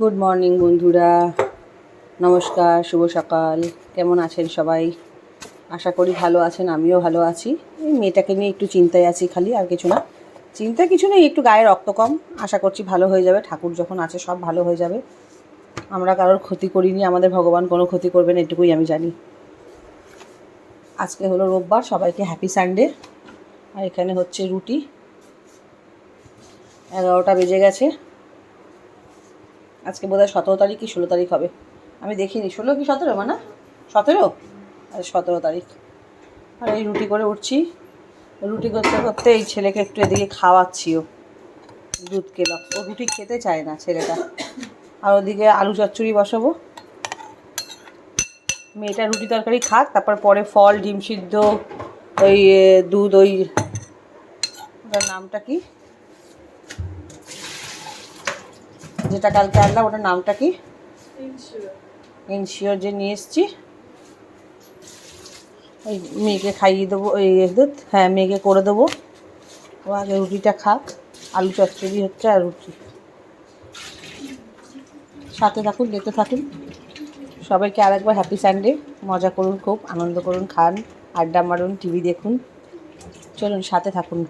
Good morning বন্ধুরা। নমস্কার, শুভ সকাল। কেমন আছেন সবাই? আশা করি ভালো আছেন, আমিও ভালো আছি। এই মেয়েটাকে নিয়ে একটু চিন্তায় আছি খালি, আর কিছু না। চিন্তা কিছু নেই, একটু গায়ে রক্ত কম। আশা করছি ভালো হয়ে যাবে। ঠাকুর যখন আছে, সব ভালো হয়ে যাবে। আমরা কারোর ক্ষতি করিনি, আমাদের ভগবান কোনো ক্ষতি করবেন, এটুকুই আমি জানি। আজকে হলো রোববার, সবাইকে হ্যাপি সানডে আর এখানে হচ্ছে রুটি। এগারোটা বেজে গেছে। আজকে বোধহয় সতেরো তারিখ কি ষোলো তারিখ হবে? আমি দেখিনি। ষোলো কি সতেরো মানে? সতেরো? আর, সতেরো তারিখ। আর, এই রুটি করে উঠছি। রুটি করতে করতে এই ছেলেকে একটু এদিকে খাওয়াচ্ছিও। দুধ খেলাম ও রুটি খেতে চায় না ছেলেটা। আর ওদিকে আলু চচ্চড়ি বসাবো। মেয়েটা রুটি তরকারি খাক, তারপর পরে ফল, ডিম সিদ্ধ, ওই দুধ, ওই নামটা কি? যেটা কালকে আনলাম ওটার নামটা কি? ইনশিওর যে নিয়ে এসছি। ওই মেয়েকে খাইয়ে দেবো ওই দুধ হ্যাঁ মেয়েকে করে দেবো। ও আগে রুটিটা খাক আলু চচ্চড়ি হচ্ছে আর রুটি। সাথে থাকুন দেখতে থাকুন। সবাইকে আরেকবার হ্যাপি সানডে মজা করুন খুব আনন্দ করুন খান আড্ডা মারুন টিভি দেখুন। চলুন সাথে থাকুন।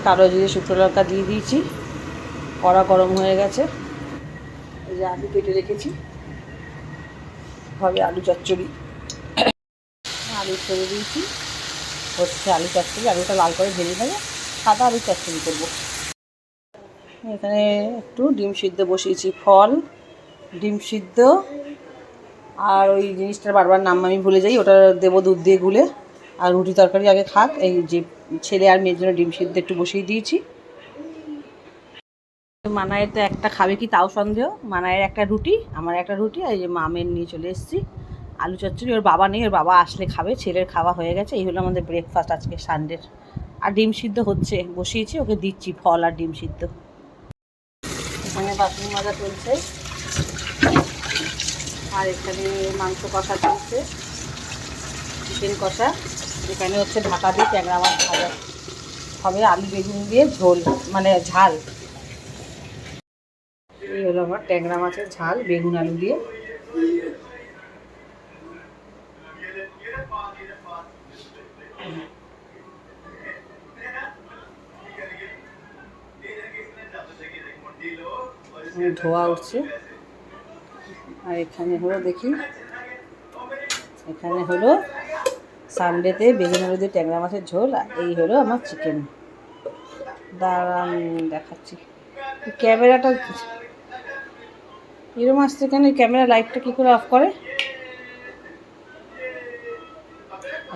কারও যদি শুকনো লঙ্কা দিয়ে দিয়েছি কড়া গরম হয়ে গেছে। এই যে আলু কেটে রেখেছি। হবে আলু চচ্চড়ি। আলু ছেড়ে দিয়েছি। হচ্ছে আলু চচ্চড়ি। আলুটা লাল করে ভেজে নেবে। সাদা আলু চচ্চড়ি করব। এখানে একটু ডিম সিদ্ধ বসিয়েছি। ফল, ডিম সিদ্ধ, আর ওই জিনিসটার বারবার নাম আমি ভুলে যাই। ওটা দেবো দুধ দিয়ে গুলে। আর রুটি তরকারি আগে খাক। এই যে ছেলে আর মেয়ের জন্য ডিম সিদ্ধ একটু বসিয়ে দিয়েছি। মানায়ের তো একটা খাবে কি তাও সন্দেহ। মানায়ের একটা রুটি, আমার একটা রুটি, আর এই যে মামের নিয়ে চলে এসেছি। আলু চচ্চড়ি, ওর বাবা নেই, ওর বাবা আসলে খাবে, ছেলের খাওয়া হয়ে গেছে, এই হলো আমাদের ব্রেকফাস্ট আজকে সানডের আর ডিম সিদ্ধ হচ্ছে, বসিয়েছি, ওকে দিচ্ছি ফল আর ডিম সিদ্ধ। এখানে বাসন মাজা চলছে। আর এখানে মাংস কষা চলছে। চিকেন কষা, এখানে হচ্ছে ঢাকা দিয়ে ট্যাংরা মাছ ভাজা। হবে আলু বেগুন দিয়ে ঝোল মানে ঝাল। আমার ট্যাংরা মাছের ঝাল, বেগুন আলু দিয়ে। ধোয়া উঠছে। আর এখানে হলো দেখি, এখানে হলো সানডেতে বেগুন আলু দিয়ে ট্যাংরা মাছের ঝোল, আর এই হলো আমার চিকেন। দাঁড়ান, দেখাচ্ছি। ক্যামেরাটা এরম আসছে কেন ক্যামেরা লাইটটা কী করে অফ করে?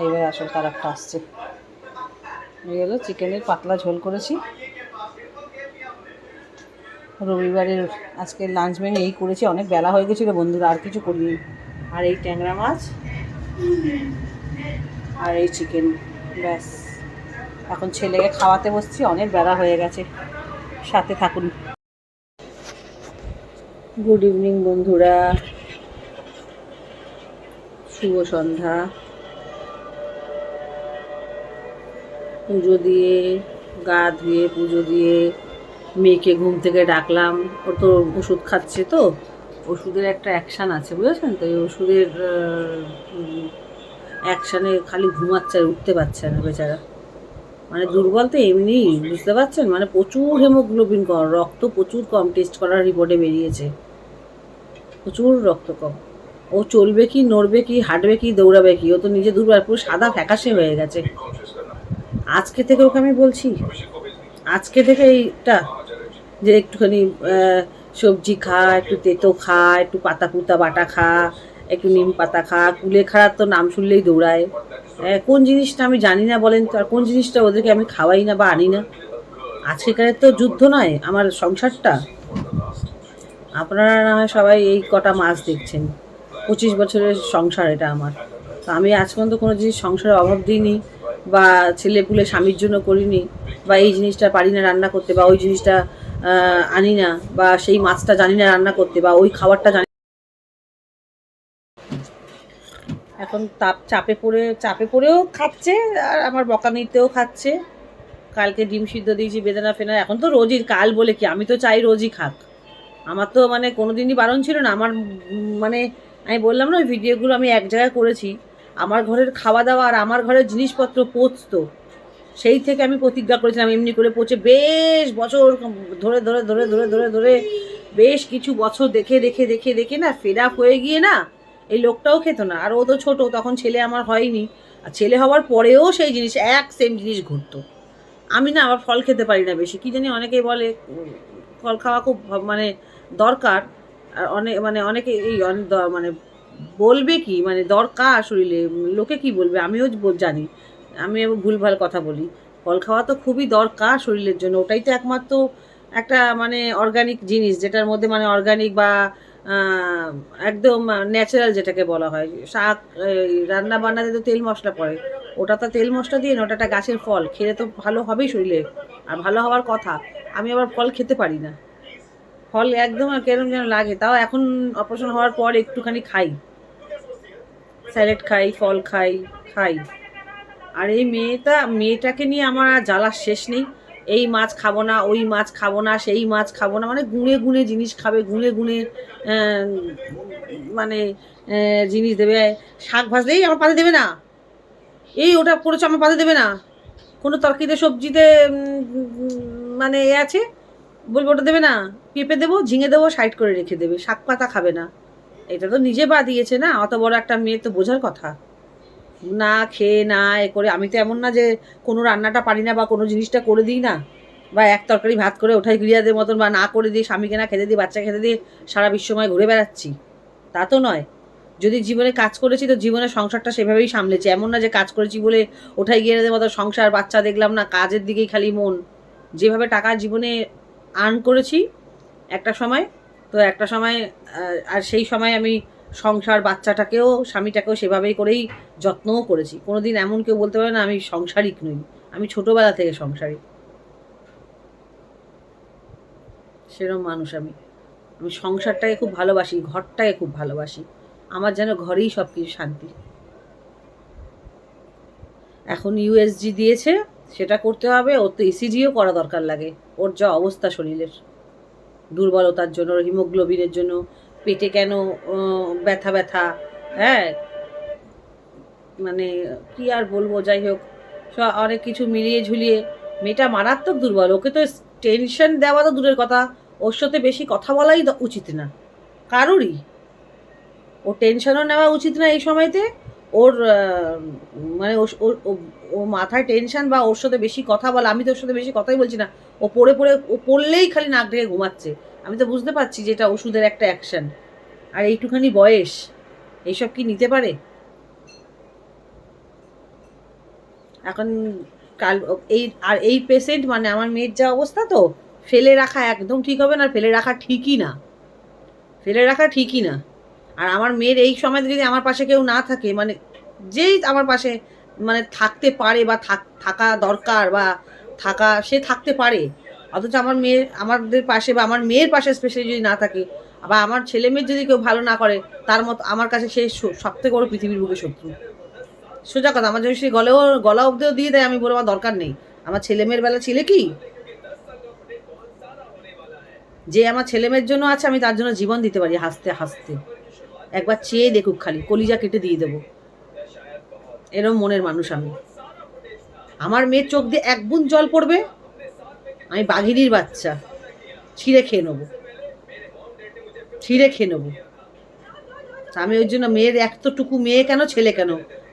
এইবার আসল তার একটা আসছে। এই হলো চিকেনের পাতলা ঝোল করেছি। রবিবারের আজকে লাঞ্চ মেনু এই করেছি, অনেক বেলা হয়ে গেছিল বন্ধুরা, আর কিছু করিনি। আর এই ট্যাংরা মাছ আর এই চিকেন ব্যাস। এখন ছেলেকে খাওয়াতে বসছি, অনেক বেলা হয়ে গেছে। সাথে থাকুন। গুড ইভিনিং বন্ধুরা। শুভ সন্ধ্যা। পুজো দিয়ে, গা ধুয়ে, পুজো দিয়ে মেয়েকে ঘুম থেকে ডাকলাম। ও তো ওষুধ খাচ্ছে তো। ওষুধের একটা অ্যাকশান আছে, বুঝেছেন? তো এই ওষুধের অ্যাকশানে খালি ঘুমাচ্ছে আর উঠতে পারছে না বেচারা। মানে দুর্বল তো এমনি বুঝতে পারছেন? মানে প্রচুর হেমোগ্লোবিন কম রক্ত প্রচুর কম টেস্ট করার রিপোর্টে বেরিয়েছে। প্রচুর রক্ত কম। ও চলবে কি নড়বে কি হাঁটবে কি দৌড়াবে কি ও তো নিজে দুর্বার পুরো সাদা ফ্যাকাশে হয়ে গেছে। আজকে থেকে ওকে আমি বলছি আজকে থেকে এইটা যে একটুখানি সবজি খা একটু তেতো খা একটু পাতা পুতা বাটা খা একটু নিম পাতা খা কুলেখাড়ার তো নাম শুনলেই দৌড়ায়। আহ, কোন জিনিসটা আমি জানি না বলেন তো আর কোন জিনিসটা ওদেরকে আমি খাওয়াই না বা আনি না? আজকেকারের তো যুদ্ধ নয় আমার সংসারটা। আপনারা না হয় সবাই এই কটা মাস দেখছেন। পঁচিশ বছরের সংসার এটা আমার। তো আমি আজ পর্যন্ত কোনো জিনিস সংসারে অভাব দিইনি বা ছেলে পুলে স্বামীর জন্য করিনি বা এই জিনিসটা পারি না রান্না করতে বা ওই জিনিসটা আনি না বা সেই মাছটা জানি না রান্না করতে বা ওই খাবারটা জানি এখন তাপ চাপে পড়ে, চাপে পড়েও খাচ্ছে আর আমার বকানিতেও খাচ্ছে। কালকে ডিম সিদ্ধ দিয়েছি বেদানা ফেনা, এখন তো রোজই, কাল বলে কি? আমি তো চাই রোজই খাক। আমার তো মানে কোনোদিনই বারণ ছিল না। আমার মানে আমি বললাম না, ওই ভিডিওগুলো আমি এক জায়গায় করেছি। আমার ঘরের খাওয়া দাওয়া আর আমার ঘরের জিনিসপত্র পচতো সেই থেকে আমি প্রতিজ্ঞা করেছিলাম, এমনি করে পচে বেশ বছর ধরে ধরে ধরে ধরে ধরে ধরে বেশ কিছু বছর দেখে দেখে দেখে দেখে না আপ হয়ে গিয়ে না এই লোকটাও খেত না। আর ও তো ছোট, তখন ছেলে আমার হয়নি। আর ছেলে হওয়ার পরেও সেই জিনিস, এক সেম জিনিস ঘুরতো। আমি না আবার ফল খেতে পারি না বেশি। কি জানি অনেকেই বলে ফল খাওয়া খুব মানে দরকার। আর অনেক মানে অনেকে এই অনেক মানে বলবে কি মানে দরকার শরীরে, লোকে কি বলবে আমিও জানি। আমি ভুলভাল কথা বলি। ফল খাওয়া তো খুবই দরকার শরীরের জন্য। ওটাই তো একমাত্র একটা মানে অর্গানিক জিনিস, যেটার মধ্যে মানে অর্গানিক বা একদম ন্যাচারাল যেটাকে বলা হয়। শাক রান্না বান্নাতে তো তেল মশলা পড়ে। ওটা তো তেল মশলা দিয়ে না, ওটা একটা গাছের ফল। খেলে তো ভালো হবেই শরীরে। আর ভালো হওয়ার কথা। আমি আবার ফল খেতে পারি না। ফল একদম কেরম যেন লাগে, তাও এখন অপারেশন হওয়ার পর একটুখানি খাই। স্যালাড খাই, ফল খাই খাই। আর এই মেয়েটা, মেয়েটাকে নিয়ে আমার আর জ্বালার শেষ নেই। এই মাছ খাব না, ওই মাছ খাব না, সেই মাছ খাব না মানে গুনে গুনে জিনিস খাবে, গুনে গুনে মানে জিনিস দেবে। শাক ভাজলেই আমার পাতে দেবে না। এই ওটা করেছ, আমার পাতে দেবে না। কোনো তরকারিতে, সবজিতে মানে এ আছে বলব ওটা দেবে না, পেঁপে দেবো, ঝিঙে দেবো, সাইড করে রেখে দেবে, শাক পাতা খাবে না। এটা তো নিজে বা দিয়েছে না, অত বড় একটা মেয়ে তো বোঝার কথা। না খেয়ে, না এ করে, আমি তো এমন না যে কোনো রান্নাটা পারি না বা কোনো জিনিসটা করে দিই না। বা এক তরকারি ভাত করে ওঠাই গিরিয়াদের মতন বা না করে দিই স্বামীকে না খেতে দিই বাচ্চা খেতে দিয়ে সারা বিশ্বময় ঘুরে বেড়াচ্ছি। তা তো নয়। যদি জীবনে কাজ করেছি তো জীবনের সংসারটা সেভাবেই সামলেছি। এমন না যে কাজ করেছি বলে ওঠাই গিয়ে দেওয়ার মতো সংসার, বাচ্চা দেখলাম না, কাজের দিকেই খালি মন। যেভাবে টাকা জীবনে আর্ন করেছি, একটা সময়, তো একটা সময় আর সেই সময় আমি সংসার বাচ্চাটাকেও, স্বামীটাকেও সেভাবেই করেই যত্নও করেছি। কোনোদিন এমন কেউ বলতে পারে না, আমি সংসারিক নই। আমি ছোটোবেলা থেকে সংসারিক। সেরকম মানুষ আমি। আমি সংসারটাকে খুব ভালোবাসি, ঘরটাকে খুব ভালোবাসি। আমার যেন ঘরেই সব কিছু শান্তি। এখন ইউএসজি দিয়েছে। সেটা করতে হবে, ওর তো ইসিজিও করা দরকার লাগে। ওর যা অবস্থা শরীরের। দুর্বলতার জন্য, হিমোগ্লোবিনের জন্য, পেটে কেন ব্যথা ব্যথা হ্যাঁ? মানে কি আর বলব, যাই হোক সব অনেক কিছু মিলিয়ে ঝুলিয়ে, মেয়েটা মারাত্মক দুর্বল। ওকে তো টেনশন দেওয়া তো দূরের কথা। ওর সাথে বেশি কথা বলাই উচিত না। কারোরই। ও টেনশনও নেওয়া উচিত না এই সময়তে। ওর মানে ও- মাথায় টেনশন বা ওর সাথে বেশি কথা বলা, আমি তো ওর সাথে বেশি কথাই বলছি না, ও পড়ে পড়ে, ও পড়লেই খালি নাক ডেকে ঘুমাচ্ছে। আমি তো বুঝতে পারছি যে এটা ওষুধের একটা অ্যাকশন আর এইটুখানি বয়স, এইসব কি নিতে পারে? এখন কাল, এই, আর এই পেশেন্ট মানে আমার মেয়ের যা অবস্থা তো, ফেলে রাখা একদম ঠিক হবে না ফেলে রাখা ঠিকই না। ফেলে রাখা ঠিকই না। আর আমার মেয়ের এই সময় যদি আমার পাশে কেউ না থাকে মানে যেই আমার পাশে মানে থাকতে পারে বা থাক- দরকার বা থাকা, সে থাকতে পারে। অথচ আমার মেয়ের আমাদের পাশে বা আমার মেয়ের পাশে স্পেশালি যদি না থাকে বা আমার ছেলে মেয়ের যদি কেউ ভালো না করে, তার মতো আমার কাছে সে সব থেকে বড় পৃথিবীর বুকে শত্রু। সোজা কথা, আমার যদি সে গলেও, গলা অব্দিও দিয়ে দেয়, আমি বলব আমার দরকার নেই। আমার ছেলে মেয়ের বেলা ছেলে কি? যে আমার ছেলে মেয়ের জন্য আছে, আমি তার জন্য জীবন দিতে পারি হাসতে হাসতে। একবার চেয়ে দেখুক খালি, কলিজা কেটে দিয়ে দেবো। এরম মনের মানুষ আমি। আমার মেয়ের চোখ দিয়ে এক বুন জল পড়বে, আমি বাঘিনীর বাচ্চা, ছিঁড়ে খেয়ে নেব। ছিঁড়ে খেয়ে নেব। আমি ওই জন্য মেয়ের এতটুকু মেয়ে কেন, ছেলে কেন?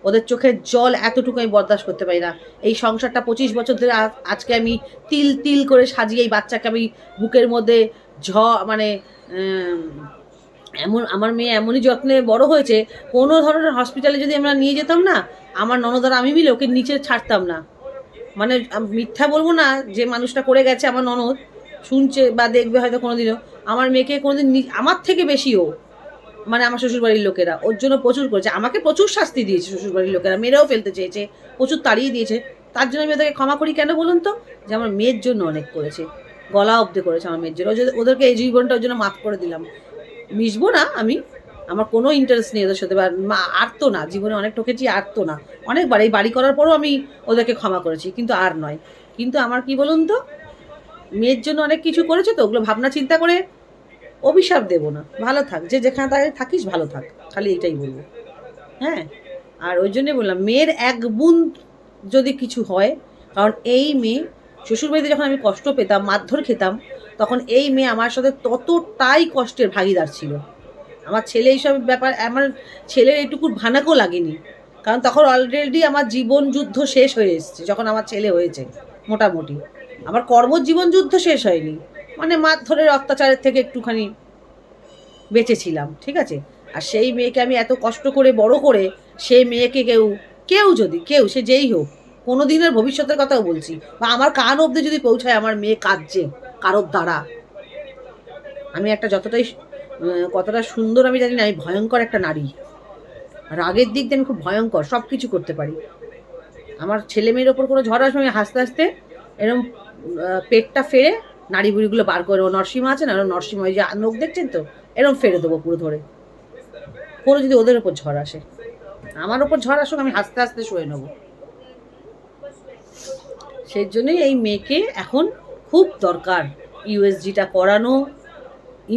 ওদের চোখের জল এতটুকু আমি বরদাস্ত করতে পারি না। এই সংসারটা পঁচিশ বছর ধরে আজকে আমি তিল তিল করে সাজিয়ে এই বাচ্চাকে আমি বুকের মধ্যে ঝ মানে এমন আমার মেয়ে এমনই যত্নে বড় হয়েছে, কোনো ধরনের হসপিটালে যদি আমরা নিয়ে যেতাম না, আমার ননদার আমি মিলে ওকে নিচে ছাড়তাম না। মানে মিথ্যা বলব না যে মানুষটা করে গেছে আমার ননদ, শুনছে বা দেখবে হয়তো কোনোদিনও। আমার মেয়েকে কোনোদিন আমার থেকে বেশিও। মানে আমার শ্বশুরবাড়ির লোকেরা, ওর জন্য প্রচুর করেছে। আমাকে প্রচুর শাস্তি দিয়েছে শ্বশুরবাড়ির লোকেরা মেরেও ফেলতে চেয়েছে, প্রচুর তাড়িয়ে দিয়েছে। তার জন্য আমি ওদেরকে ক্ষমা করি কেন বলুন তো? যে আমার মেয়ের জন্য অনেক করেছে। গলা অব্দি করেছে আমার মেয়ের জন্য। ওদেরকে এই জীবনটা ওর জন্য মাফ করে দিলাম। মিশবো না আমি। আমার কোনো ইন্টারেস্ট নেই ওদের সাথে। বা মা আর না, জীবনে অনেক ঠকেছি আর তো না। অনেকবার এই বাড়ি করার পরও আমি ওদেরকে ক্ষমা করেছি, কিন্তু আর নয়। কিন্তু আমার কি বলুন তো, মেয়ের জন্য অনেক কিছু করেছে তো, ওগুলো ভাবনা চিন্তা করে অভিশাপ দেবো না। ভালো থাক, যে যেখানে থাকে, থাকিস, ভালো থাক। খালি এটাই বলব। হ্যাঁ? আর ওই জন্যে বললাম, মেয়ের এক বুন যদি কিছু হয়, কারণ এই মেয়ে শ্বশুরবাড়িতে যখন আমি কষ্ট পেতাম, মারধর খেতাম, তখন এই মেয়ে আমার সাথে ততটাই কষ্টের ভাগিদার ছিল। আমার ছেলে এইসব ব্যাপার, আমার ছেলের এইটুকু ভানাকও লাগেনি। কারণ তখন অলরেডি আমার জীবন যুদ্ধ শেষ হয়ে এসেছে, যখন আমার ছেলে হয়েছে, মোটামুটি। আমার কর্মজীবন যুদ্ধ শেষ হয়নি। মানে মারধরের অত্যাচারের থেকে একটুখানি বেঁচেছিলাম ঠিক আছে? আর সেই মেয়েকে আমি এত কষ্ট করে, বড় করে, সেই মেয়েকে কেউ কেউ যদি, কেউ, সে যেই হোক কোনো দিনের ভবিষ্যতের কথাও বলছি। বা আমার কান অবধি যদি পৌঁছায় আমার মেয়ে কাঁদছে কারোর দ্বারা। আমি একটা যতটাই কতটা সুন্দর আমি জানি না, আমি ভয়ঙ্কর একটা নারী। রাগের দিক দিয়ে আমি খুব ভয়ঙ্কর সব কিছু করতে পারি। আমার ছেলে মেয়ের ওপর কোনো ঝড় আসবে আমি হাসতে হাসতে এরকম পেটটা ফেরে নাড়ি বুড়িগুলো বার করে, ও নরসিমা আছে না ওই যে নখ দেখছেন তো এরকম ফেরে দেবো পুরো ধরে। কোনো যদি ওদের ওপর ঝড় আসে, আমার ওপর ঝড় আসুক, আমি হাসতে হাসতে শুয়ে নেব। সেই জন্যই এই মেয়েকে এখন খুব দরকার ইউএসজিটা করানো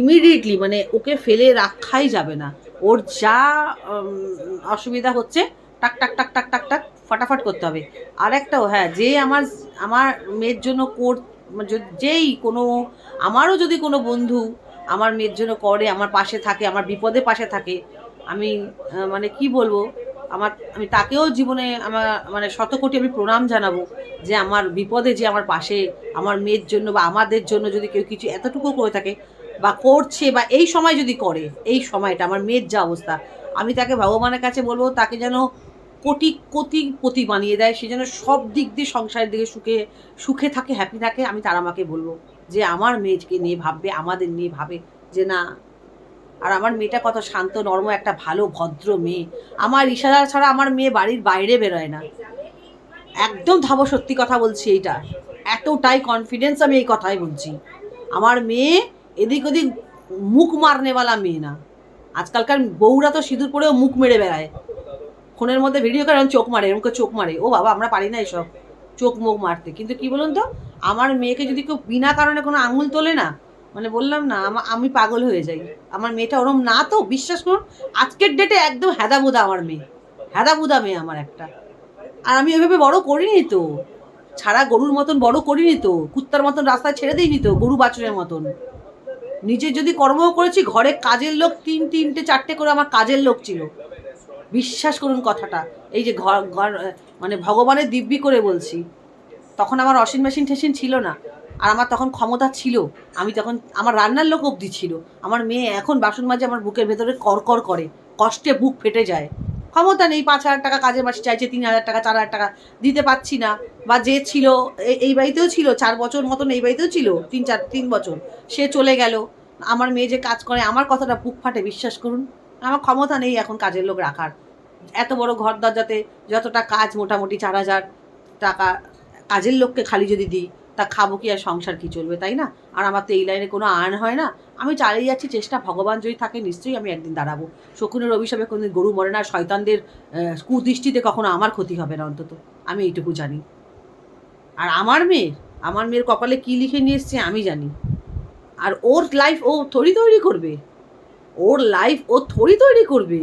ইমিডিয়েটলি মানে ওকে ফেলে রাখাই যাবে না। ওর যা অসুবিধা হচ্ছে, টাক টাক টাক টাক টাক টাক, ফাটাফাট করতে হবে। আর একটাও হ্যাঁ যে আমার আমার মেয়ের জন্য কোর যেই কোনো, আমারও যদি কোনো বন্ধু আমার মেয়ের জন্য করে, আমার পাশে থাকে, আমার বিপদে পাশে থাকে, আমি মানে কি বলব আমার, আমি তাকেও জীবনে আমার মানে শতকোটি আমি প্রণাম জানাব যে আমার বিপদে যে আমার পাশে, আমার মেয়ের জন্য বা আমাদের জন্য যদি কেউ কিছু এতটুকু করে থাকে বা করছে বা এই সময় যদি করে, এই সময়টা, আমার মেয়ের যা অবস্থা, আমি তাকে ভগবানের কাছে বলব তাকে যেন কোটি কোটি পতি বানিয়ে দেয়, সে যেন সব দিক দিয়ে সংসারের দিকে সুখে সুখে থাকে হ্যাপি থাকে, আমি তার আমাকে বলব যে আমার মেয়েকে নিয়ে ভাববে, আমাদের নিয়ে ভাবে যে না আর আমার মেয়েটা কত শান্ত, নর্ম, একটা ভালো, ভদ্র মেয়ে। আমার ইশারা ছাড়া আমার মেয়ে বাড়ির বাইরে বেরোয় না। একদম ধাবো সত্যি কথা বলছি এইটা। এতটাই কনফিডেন্স আমি এই কথাই বলছি। আমার মেয়ে এদিক ওদিক মুখ মারনেওয়ালা মেয়ে না। আজকালকার বউরা তো সিঁদুর পরেও মুখ মেরে বেড়ায়। ফোনের মধ্যে ভিডিও করে চোখ মারে এরকম চোখ মারে। ও বাবা, আমরা পারি না এসব। চোখ মুখ মারতে। কিন্তু কি বলুন তো? আমার মেয়েকে যদি কেউ বিনা কারণে কোনো আঙুল তোলে না মানে বললাম না, আমি পাগল হয়ে যাই। আমার মেয়েটা ওরম না তো, বিশ্বাস করুন, আজকের ডেটে একদম হেদাবুদা আমার মেয়ে। হেদাবুদা মেয়ে আমার একটা। আর আমি ওইভাবে বড় করিনি তো। ছাড়া গরুর মতন বড় করিনি তো। কুত্তার মতন রাস্তায় ছেড়ে দিইনি তো, গরু বাছুরের মতন। নিজে যদি কর্ম করেছি, ঘরে কাজের লোক তিন, তিনটে, চারটে করে আমার কাজের লোক ছিল। বিশ্বাস করুন কথাটা। এই যে ঘর ঘর মানে ভগবানের দিব্যি করে বলছি। তখন আমার ওয়াশিং মেশিন টেশিন ছিল না। আর আমার তখন ক্ষমতা ছিল। আমি তখন আমার রান্নার লোক অবধি ছিল। আমার মেয়ে এখন বাসন মাজে আমার বুকের ভেতরে করকর করে। কষ্টে বুক ফেটে যায়। ক্ষমতা নেই, পাঁচ হাজার টাকা কাজের মাসে চাইছে, তিন হাজার টাকা, চার হাজার টাকা দিতে পারছি না। বা যে ছিল এই বাড়িতেও ছিল, চার বছর মতন এই বাড়িতেও ছিল, তিন চার, তিন বছর। সে চলে গেল। আমার মেয়ে যে কাজ করে, আমার কথাটা বুক ফাটে, বিশ্বাস করুন। আমার ক্ষমতা নেই এখন কাজের লোক রাখার। এত বড় ঘর দরজাতে যতটা কাজ, মোটামুটি চার হাজার টাকা কাজের লোককে খালি যদি দিই তা খাব কি আর সংসার কি চলবে, তাই না? আর আমার তো এই লাইনে কোনো আর্ন হয় না। আমি চালিয়ে যাচ্ছি, চেষ্টা ভগবান যদি থাকে, নিশ্চয়ই আমি একদিন দাঁড়াবো। শকুনের অভিশাপে কোনোদিন গরু মরে না, শয়তানদের কুদৃষ্টিতে কখনো আমার ক্ষতি হবে না অন্তত। আমি এইটুকু জানি। আর আমার মেয়ের আমার মেয়ের কপালে কি লিখে নিয়ে এসছে আমি জানি। আর ওর লাইফ ও থরি তৈরি করবে। ওর লাইফ ও থরি তৈরি করবে।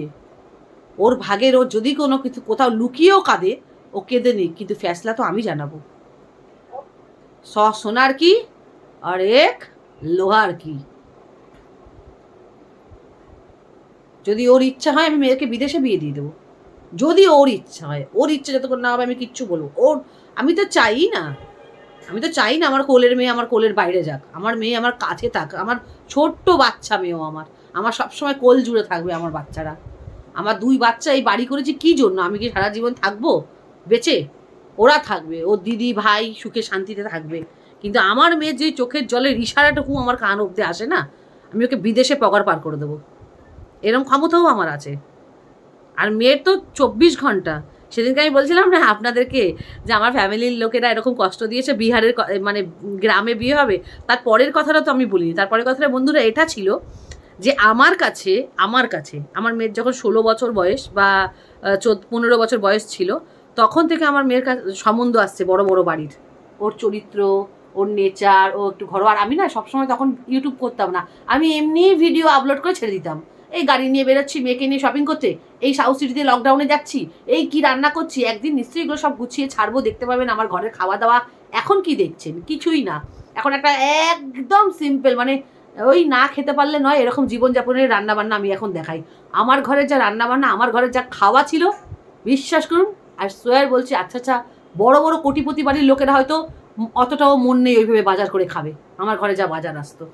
ওর ভাগের ও যদি কোনো কিছু কোথাও লুকিয়েও কাঁদে, ও কেঁদে নেই কিন্তু ফ্যাসলা তো আমি জানাব। স সোনার কি আর এক লোহার কি। যদি ওর ইচ্ছা হয় আমি মেয়েকে বিদেশে বিয়ে দিয়ে দেবো। যদি ওর ইচ্ছা হয়, ওর ইচ্ছা যতক্ষণ না হবে আমি কিচ্ছু বলব। ওর, আমি তো চাই না। আমি তো চাই না আমার কোলের মেয়ে আমার কোলের বাইরে যাক। আমার মেয়ে আমার কাছে থাক। আমার ছোট্ট বাচ্চা মেয়েও আমার। আমার সবসময় কোল জুড়ে থাকবে আমার বাচ্চারা। আমার দুই বাচ্চা এই বাড়ি করেছি কি জন্য? আমি কি সারা জীবন থাকব? বেঁচে? ওরা থাকবে ওর দিদি, ভাই সুখে শান্তিতে থাকবে। কিন্তু আমার মেয়ের যে চোখের জলের ইশারাটুকু আমার কান অব্দে আসে না, আমি ওকে বিদেশে পগার পার করে দেবো। এরম ক্ষমতাও আমার আছে। আর মেয়ের তো চব্বিশ ঘণ্টা। সেদিনকে আমি বলছিলাম না আপনাদেরকে যে আমার ফ্যামিলির লোকেরা এরকম কষ্ট দিয়েছে, বিহারের মানে গ্রামে বিয়ে হবে, তার পরের কথাটা তো আমি বলিনি। তারপরের কথাটা বন্ধুরা এটা ছিল যে আমার কাছে আমার কাছে, আমার মেয়ের যখন ষোলো বছর বয়স বা চোদ্দ, পনেরো বছর বয়স ছিল তখন থেকে আমার মেয়ের কাছে সম্বন্ধ আসছে বড় বড় বাড়ির। ওর চরিত্র, ওর নেচার, ও একটু ঘরোয়া। আমি না সবসময় তখন ইউটিউব করতাম না। আমি এমনি ভিডিও আপলোড করে ছেড়ে দিতাম। এই গাড়ি নিয়ে বেরোচ্ছি, মেয়েকে নিয়ে শপিং করতে। এই সাউথ সিটিতে লকডাউনে যাচ্ছি। এই কি রান্না করছি? একদিন নিশ্চয়ই এগুলো সব গুছিয়ে ছাড়বো, দেখতে পাবেন আমার ঘরের খাওয়া দাওয়া। এখন কি দেখছেন? কিছুই না। এখন একটা একদম সিম্পল মানে ওই না খেতে পারলে নয়, এরকম জীবনযাপনের রান্নাবান্না আমি এখন দেখাই। আমার ঘরের যা রান্নাবান্না, আমার ঘরের যা খাওয়া ছিল, বিশ্বাস করুন আর সোয়ার বলছি আচ্ছা আচ্ছা বড় বড় কোটিপতি বাড়ির লোকেরা হয়তো অতটাও মন নেই ওইভাবে বাজার করে খাবে। আমার ঘরে যা বাজার আসতো।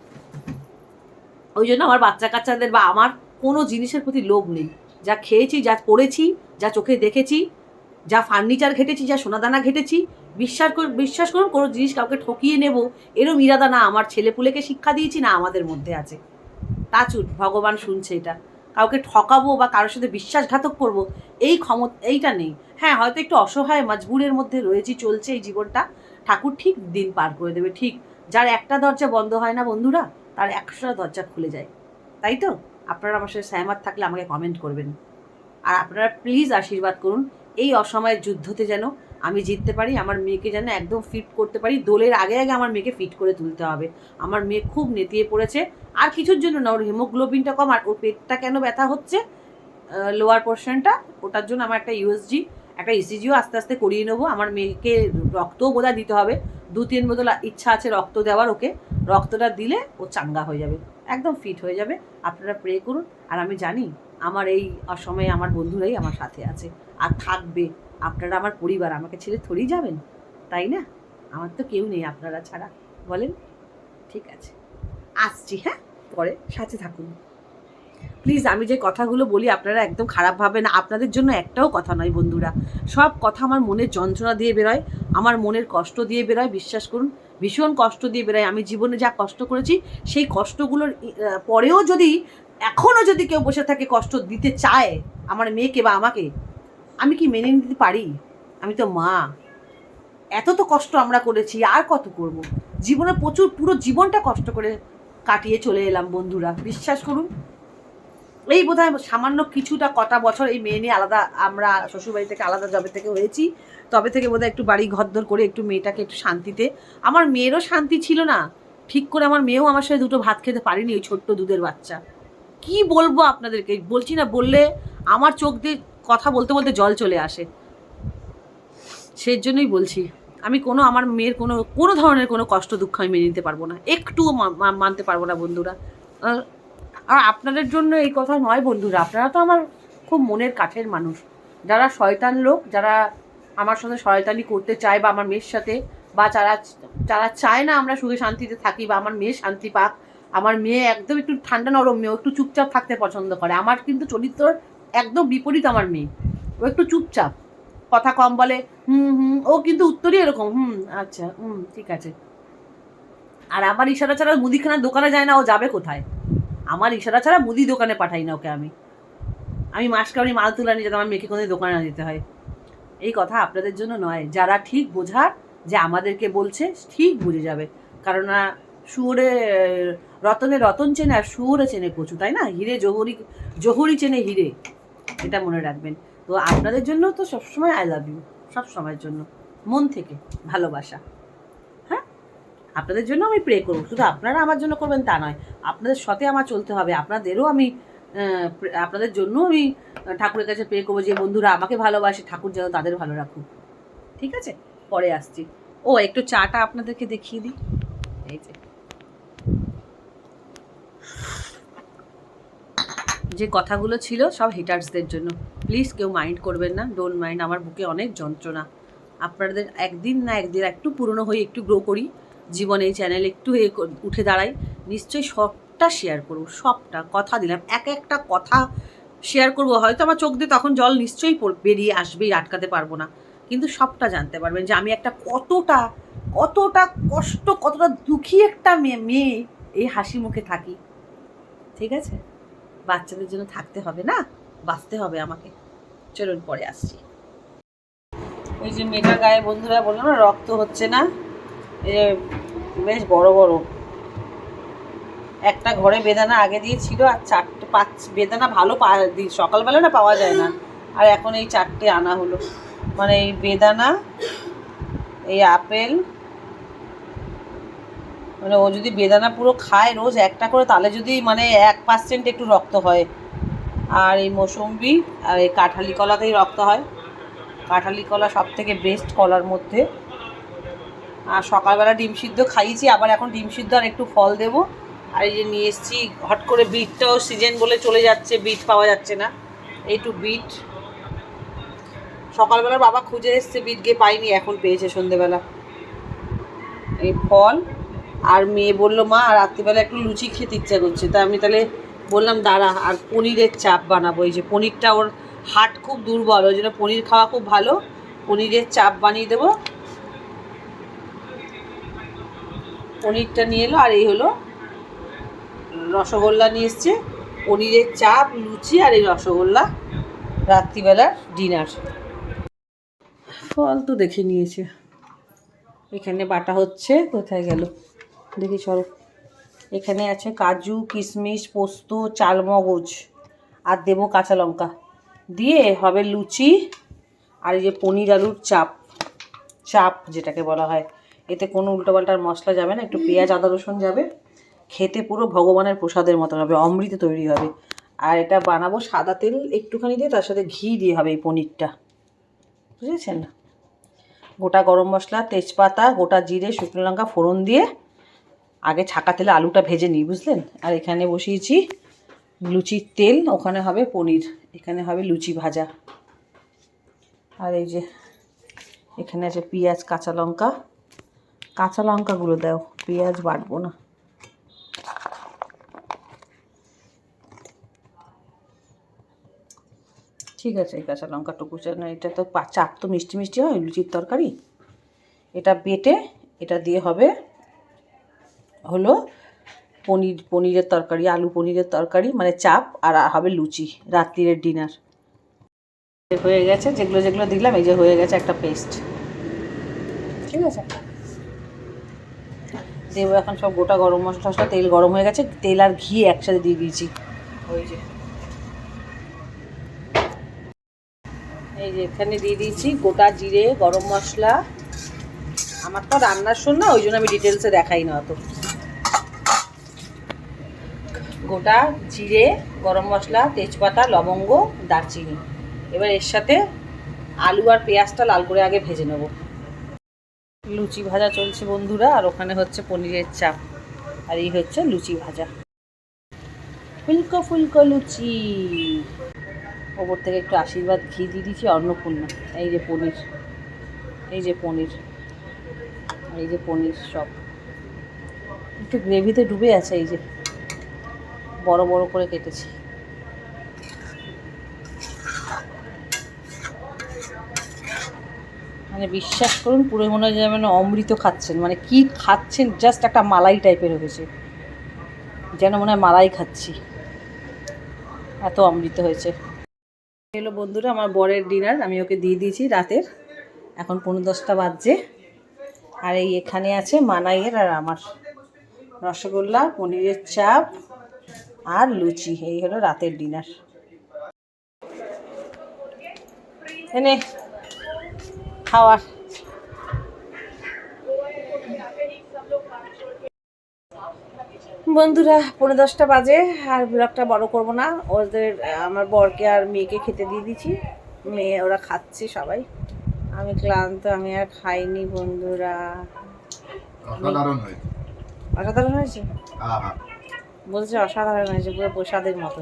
ওই জন্য আমার বাচ্চা কাচ্চাদের বা আমার কোনো জিনিসের প্রতি লোভ নেই। যা খেয়েছি, যা পড়েছি, যা চোখে দেখেছি, যা ফার্নিচার ঘেটেছি, যা সোনাদানা ঘেটেছি, বিশ্বাস করুন বিশ্বাস করুন, কোনো জিনিস কাউকে ঠকিয়ে নেব, এরম ইরাদা না। আমার ছেলেপুলেকে শিক্ষা দিয়েছি, না আমাদের মধ্যে আছে। তাচুট ভগবান শুনছে এটা। কাউকে ঠকাবো বা কারোর সাথে বিশ্বাসঘাতক করব, এই ক্ষমতা, এইটা নেই। হ্যাঁ হয়তো একটু অসহায় মজবুরের মধ্যে রয়েছি, চলছে এই জীবনটা। ঠাকুর ঠিক দিন পার করে দেবে, ঠিক। যার একটা দরজা বন্ধ হয় না বন্ধুরা, তার একশোটা দরজা খুলে যায়। তাই তো? আপনারা আমার সাথে সহমত থাকলে আমাকে কমেন্ট করবেন। আর আপনারা প্লিজ আশীর্বাদ করুন, এই অসময়ের যুদ্ধতে যেন আমি জিততে পারি, আমার মেয়েকে যেন একদম ফিট করতে পারি। দোলের আগে আগে আমার মেয়েকে ফিট করে তুলতে হবে। আমার মেয়ে খুব নেতিয়ে পড়েছে। আর কিছুর জন্য না, ওর হিমোগ্লোবিনটা কম আর ওর পেটটা কেন ব্যথা হচ্ছে? লোয়ার পোর্শনটা ওটার জন্য আমার একটা ইউএসজি একটা ইসিজিও আস্তে আস্তে করিয়ে নেব। আমার মেয়েকে রক্তও বোধহয় দিতে হবে। দু তিন বোতল ইচ্ছা আছে রক্ত দেওয়ার ওকে। রক্তটা দিলে ও চাঙ্গা হয়ে যাবে, একদম ফিট হয়ে যাবে। আপনারা প্রে করুন। আর আমি জানি, আমার এই অসময়ে আমার বন্ধুরাই আমার সাথে আছে, আর থাকবে। আপনারা আমার পরিবার, আমাকে ছেড়ে থরেই যাবেন? তাই না? আমার তো কেউ নেই আপনারা ছাড়া। বলেন? ঠিক আছে। আসছি হ্যাঁ? পরে সাথে থাকুন। প্লিজ আমি যে কথাগুলো বলি, আপনারা একদম খারাপ ভাবেন আপনাদের জন্য একটাও কথা নয় বন্ধুরা। সব কথা আমার মনের যন্ত্রণা দিয়ে বেরোয়, আমার মনের কষ্ট দিয়ে বেরোয়, বিশ্বাস করুন। ভীষণ কষ্ট দিয়ে বেরোয়। আমি জীবনে যা কষ্ট করেছি, সেই কষ্টগুলোর পরেও যদি এখনও যদি কেউ বসে থাকে কষ্ট দিতে চায়, আমার মেয়েকে বা আমাকে আমি কি মেনে নিতে পারি? আমি তো মা। এত তো কষ্ট আমরা করেছি, আর কত করব? জীবনে প্রচুর, পুরো জীবনটা কষ্ট করে কাটিয়ে চলে এলাম বন্ধুরা, বিশ্বাস করুন। এই বোধ হয় সামান্য কিছুটা কটা বছর এই মেয়ে নিয়ে আলাদা আমরা শ্বশুরবাড়ি থেকে আলাদা জবে থেকে হয়েছি। তবে থেকে বোধহয় একটু বাড়ি ঘরদর করে একটু মেয়েটাকে একটু শান্তিতে। আমার মেয়েরও শান্তি ছিল না। ঠিক করে আমার মেয়েও আমার সাথে দুটো ভাত খেতে পারিনি, ওই ছোট্ট দুধের বাচ্চা। কি বলব আপনাদেরকে? বলছি না, বললে আমার চোখ দিয়ে কথা বলতে বলতে জল চলে আসে। সেই জন্যই বলছি, আমি কোনো আমার মেয়ের কোনো কোনো ধরনের কোনো কষ্ট দুঃখ আমি মেনে নিতে পারব না। একটুও মানতে পারব না বন্ধুরা। আর আপনাদের জন্য এই কথা নয় বন্ধুরা, আপনারা তো আমার খুব মনের কাছের মানুষ। যারা শয়তান লোক, যারা আমার সাথে শয়তানি করতে চায় বা আমার মেয়ের সাথে, বা যারা যারা চায় না আমরা সুখে শান্তিতে থাকি, বা আমার মেয়ে শান্তি পাক, আমার মেয়ে একদম একটু ঠান্ডা নরম মেয়ে একটু চুপচাপ থাকতে পছন্দ করে। আমার কিন্তু চরিত্র একদম বিপরীত আমার মেয়ে। ও একটু চুপচাপ। কথা কম বলে, হুম হুম। ও কিন্তু উত্তরই এরকম, হুম আচ্ছা হুম, ঠিক আছে। আর আমার ইশারা ছাড়া মুদিখানার দোকানে যায় না, ও যাবে কোথায়? আমার ইশারা ছাড়া মুদি দোকানে পাঠাই না ওকে আমি। আমি মাসকাবারি মাল তুলে আনি যাতে আমার মেয়েকে কোনো দোকানে না যেতে হয়। এই কথা আপনাদের জন্য নয়, যারা ঠিক বোঝার, যে আমাদেরকে বলছে, ঠিক বুঝে যাবে। কারণ না শুয়োরে, রতনে রতন চেনে আর শুয়োরে চেনে কচু, তাই না? হিরে, জহুরি জহুরি চেনে হিরে। এটা মনে রাখবেন। তো আপনাদের জন্য তো সবসময় আই লাভ ইউ সব সময়ের জন্য। মন থেকে ভালোবাসা হ্যাঁ? আপনাদের জন্য আমি প্রে করব। শুধু আপনারা আমার জন্য করবেন তা নয়, আপনাদের সাথে আমার চলতে হবে। আপনাদেরও আমি আপনাদের জন্য আমি ঠাকুরের কাছে প্রে করব যে, বন্ধুরা, আমাকে ভালোবাসে, ঠাকুর যেন তাদের ভালো রাখুক। ঠিক আছে? পরে আসছি। ও, একটু চাটা আপনাদেরকে দেখিয়ে দিই। এই যে। যে কথাগুলো ছিল সব হিটার্সদের জন্য। প্লিজ কেউ মাইন্ড করবেন না ডোন্ট মাইন্ড আমার বুকে অনেক যন্ত্রণা। আপনাদের একদিন না একদিন একটু পুরনো হয়ে একটু গ্রো করি। জীবনে এই চ্যানেল একটু এ উঠে দাঁড়াই। নিশ্চয়ই সবটা শেয়ার করব, সবটা কথা দিলাম। এক একটা কথা শেয়ার করব, হয়তো আমার চোখ দিয়ে তখন জল নিশ্চয়ই বেরিয়ে আসবেই, আটকাতে পারব না। কিন্তু সবটা জানতে পারবেন যে আমি একটা কতটা কতটা কষ্ট, কতটা দুঃখী একটা মেয়ে মেয়ে এই হাসি মুখে থাকি। ঠিক আছে? বাচ্চাদের জন্য থাকতে হবে না? বাঁচতে হবে আমাকে। চলুন, পরে আসছি। ওই যে মেয়েটার গায়ে বন্ধুরা বলল না, রক্ত হচ্ছে না? বেশ বড় বড়। একটা ঘরে বেদানা আগে দিয়ে ছিল আর চারটে, পাঁচ, বেদানা ভালো সকালবেলা না পাওয়া যায় না। আর এখন এই চারটে আনা হলো। মানে এই বেদানা, এই আপেল মানে ও যদি বেদানা পুরো খায় রোজ একটা করে, তাহলে যদি মানে এক পার্সেন্ট একটু রক্ত হয়। আর এই মৌসম্বি আর এই কাঁঠালি কলাতেই রক্ত হয়। কাঁঠালি কলা সব থেকে বেস্ট কলার মধ্যে। আর সকালবেলা ডিম সিদ্ধ খাইয়েছি, আবার এখন ডিম সিদ্ধ আর একটু ফল দেব। আর এই যে নিয়ে এসেছি, হট করে বিটটাও সিজন বলে চলে যাচ্ছে, বিট পাওয়া যাচ্ছে না। এইটু বিট। সকালবেলা বাবা খুঁজে এসছে, বিট গিয়ে পাইনি, এখন পেয়েছে সন্ধেবেলা। এই ফল। আর মেয়ে বলল, মা, রাত্রিবেলা একটু লুচি খেতে ইচ্ছা করছে। তা আমি তাহলে বললাম, দাঁড়া, আর পনিরের চাপ বানাবো। এই যে পনিরটা ওর হাট খুব দুর্বল, ওই জন্য পনির খাওয়া খুব ভালো। পনিরের চাপ বানিয়ে দেবো। পনিরটা নিয়ে এলো, আর এই হলো রসগোল্লা নিয়ে এসছে। পনিরের চাপ, লুচি আর এই রসগোল্লা রাত্রিবেলার ডিনার। ফল তো দেখে নিয়েছে। এখানে বাটা হচ্ছে, কোথায় গেল? দেখি চলো এখানে আছে কাজু, কিশমিশ, পোস্ত, চালমগজ আর দেবো কাঁচা লঙ্কা। দিয়ে হবে লুচি আর এই যে পনির আলুর চাপ। চাপ যেটাকে বলা হয়। এতে কোনো উল্টোপাল্টার মশলা যাবে না, একটু পেঁয়াজ, আদা, রসুন যাবে। খেতে পুরো ভগবানের প্রসাদের মতন হবে, অমৃত তৈরি হবে। আর এটা বানাবো সাদা তেল একটুখানি দিয়ে, তার সাথে ঘি দিয়ে হবে এই পনিরটা। বুঝেছেন? গোটা গরম মশলা, তেজপাতা, গোটা জিরে, শুকনো লঙ্কা, ফোড়ন দিয়ে আগে ছাকা তেলে আলুটা ভেজে নিই, বুঝলেন? আর এখানে বসিয়েছি লুচির তেল, ওখানে হবে পনির, এখানে হবে লুচি ভাজা। আর এই যে এখানে আছে পেঁয়াজ, কাঁচা লঙ্কা। কাঁচা লঙ্কাগুলো দাও, পেঁয়াজ বাটবো না। ঠিক আছে, এই কাঁচা লঙ্কা টুকু না এটা তো চাপ তো মিষ্টি মিষ্টি হয়, লুচির তরকারি। এটা বেটে, এটা দিয়ে হবে হলো পনির, পনিরের তরকারি, আলু পনিরের তরকারি মানে চাপ আর হবে লুচি রাত্রিরের ডিনার। হয়ে গেছে, যেগুলো যেগুলো দিলাম এই যে হয়ে গেছে একটা পেস্ট। ঠিক আছে? দেবো এখন সব গোটা গরম মশলা টশলা তেল গরম হয়ে গেছে, তেল আর ঘি একসাথে দিয়ে দিয়েছি। ওই যে। এই যে এখানে দিয়ে দিয়েছি গোটা জিরে, গরম মশলা। আমার তো রান্নার শোন না, ওই জন্য আমি ডিটেলসে দেখাই না অত। গোটা জিরে, গরম মশলা, তেজপাতা, লবঙ্গ, দারচিনি। এবার এর সাথে আলু আর পেঁয়াজটা লাল করে আগে ভেজে নেব। লুচি ভাজা চলছে বন্ধুরা, আর ওখানে হচ্ছে পনিরের চাপ। আর এই হচ্ছে লুচি ভাজা। ফুলকো ফুলকো লুচি। ওপর থেকে একটু আশীর্বাদ ঘি দিয়ে দিচ্ছি অন্নপূর্ণা। এই যে পনির, এই যে পনির, এই যে পনির সব। একটু গ্রেভিতে ডুবে আছে এই যে। বড় বড় করে কেটেছি। মানে বিশ্বাস করুন, পুরো মনে হয় যেন অমৃত খাচ্ছেন। মানে কি খাচ্ছেন জাস্ট একটা মালাই টাইপের হয়েছে। যেন মনে হয় মালাই খাচ্ছি। এত অমৃত হয়েছে। এলো বন্ধুরা, আমার বরের ডিনার, আমি ওকে দিয়ে দিয়েছি রাতের। এখন পনেরো দশটা বাজছে। আর এই এখানে আছে মানাইয়ের আর আমার। রসগোল্লা, পনিরের চাপ। আর লুচি এই হলো রাতের ডিনার এনে খাওয়ার বন্ধুরা পনেরো দশটা বাজে আর ব্লগটা বড় করব না। ওদের আমার বরকে আর মেয়েকে খেতে দিয়ে দিচ্ছি মেয়ে ওরা খাচ্ছে সবাই। আমি ক্লান্ত আমি আর খাইনি বন্ধুরা। অসাধারণ হয়েছে। অসাধারণ হয়েছে? আহা বলছে অসাধারণ হয়েছে পুরো প্রসাদের মতো।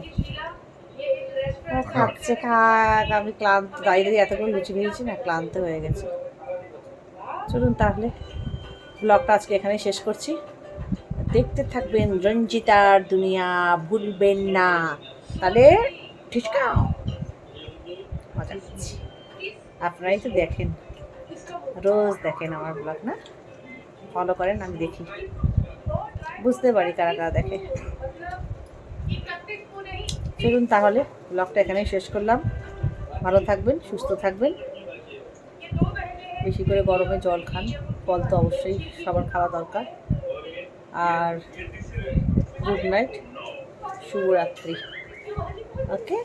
খাচ্ছে, খাক, আমি ক্লান্ত দাঁড়িয়ে দাঁড়িয়ে এতগুলো লুচি নিয়েছি না, ক্লান্ত হয়ে গেছে। চলুন তাহলে, ব্লগটা আজকে এখানেই শেষ করছি। দেখতে থাকবেন রঞ্জিতার দুনিয়া, ভুলবেন না। তাহলে ঠিক মজা আপনারাই তো দেখেন। রোজ দেখেন আমার ব্লগ, না? ফলো করেন, আমি দেখি। বুঝতে পারি কারা কারা দেখে। চলুন তাহলে ব্লগটা এখানেই শেষ করলাম। ভালো থাকবেন, সুস্থ থাকবেন। বেশি করে গরমে জল খান, ফল তো অবশ্যই সবার খাওয়া দরকার। আর গুড নাইট, শুভরাত্রি। ওকে?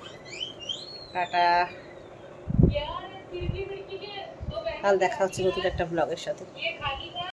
টাটা। কাল দেখা হচ্ছে নতুন একটা ব্লগের সাথে।